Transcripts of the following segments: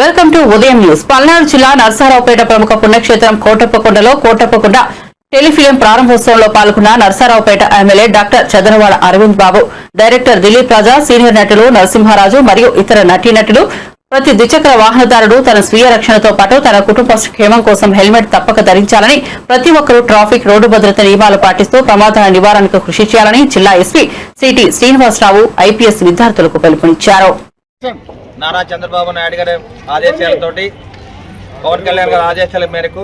Welcome to Udayam news. Palnadu జిల్లా నర్సారావుపేట ప్రముఖ పుణ్యక్షేత్రం కోటప్పకొండలో కోటప్పకొండ టెలిఫిలిం ప్రారంభోత్సవంలో పాల్గొన్న Narasaraopet MLA doctor Chadanavada Aravind Babu director Dilip Raja senior నటులు నరసింహారాజు మరియు ఇతర నటీనటులు ప్రతి ద్విచక్ర వాహనదారుడు తన స్వీయ రక్షణతో పాటు తన కుటుంబ క్షేమం కోసం హెల్మెట్ తప్పక ధరించాలని ప్రతి ఒక్కరూ ట్రాఫిక్ రోడ్డు భద్రత నియమాలు పాటిస్తూ ప్రమాదాల నివారణకు కృషి చేయాలని జిల్లా ఎస్పీ సిటీ శ్రీనివాసరావు ఐపీఎస్ విద్యార్థులకు పిలుపునిచ్చారు. నారా చంద్రబాబు నాయుడు గారి ఆదేశాలతోటి పవన్ కళ్యాణ్ గారి ఆదేశాల మేరకు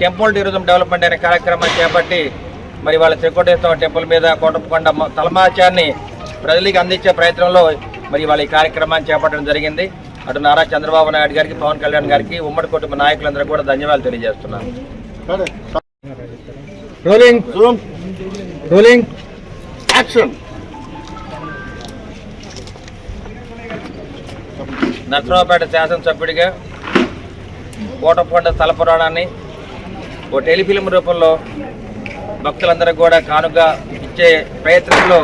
టెంపుల్ టూరిజం డెవలప్మెంట్ అనే కార్యక్రమాన్ని చేపట్టి మరి వాళ్ళ త్రికోటేశ్వర టెంపుల్ మీద కోటప్పకొండ తలమాచారాన్ని తలమాచాన్ని ప్రజలకు అందించే ప్రయత్నంలో మరి వాళ్ళ ఈ కార్యక్రమాన్ని చేపట్టడం జరిగింది. అటు నారా చంద్రబాబు నాయుడు గారికి పవన్ కళ్యాణ్ గారికి ఉమ్మడి కుటుంబ నాయకులందరూ కూడా ధన్యవాదాలు తెలియజేస్తున్నాను. రోలింగ్ రోలింగ్ యాక్షన్ నర్సరావుపేట శాసనసభ్యుడిగా కోటపండ స్థల పురాణాన్ని ఓ టెలిఫిలిం రూపంలో భక్తులందరికీ కూడా కానుక ఇచ్చే ప్రయత్నంలో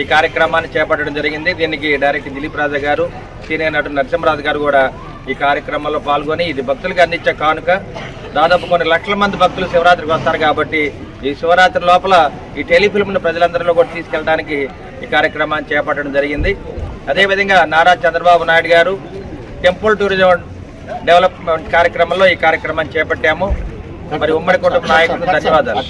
ఈ కార్యక్రమాన్ని చేపట్టడం జరిగింది. దీనికి డైరెక్టర్ దిలీప్ రాజా గారు సీనియర్ నటుడు నరసింహరాజు గారు కూడా ఈ కార్యక్రమంలో పాల్గొని ఇది భక్తులకు అందించే కానుక. దాదాపు కొన్ని లక్షల మంది భక్తులు శివరాత్రికి వస్తారు కాబట్టి ఈ శివరాత్రి లోపల ఈ టెలిఫిల్మ్ను ప్రజలందరిలో కూడా తీసుకెళ్ళడానికి ఈ కార్యక్రమాన్ని చేపట్టడం జరిగింది. అదేవిధంగా నారా చంద్రబాబు నాయుడు గారు టెంపుల్ టూరిజం డెవలప్మెంట్ కార్యక్రమంలో ఈ కార్యక్రమాన్ని చేపట్టాము. మరి ఉమ్మడి కుటుంబ నాయకులకు ధన్యవాదాలు.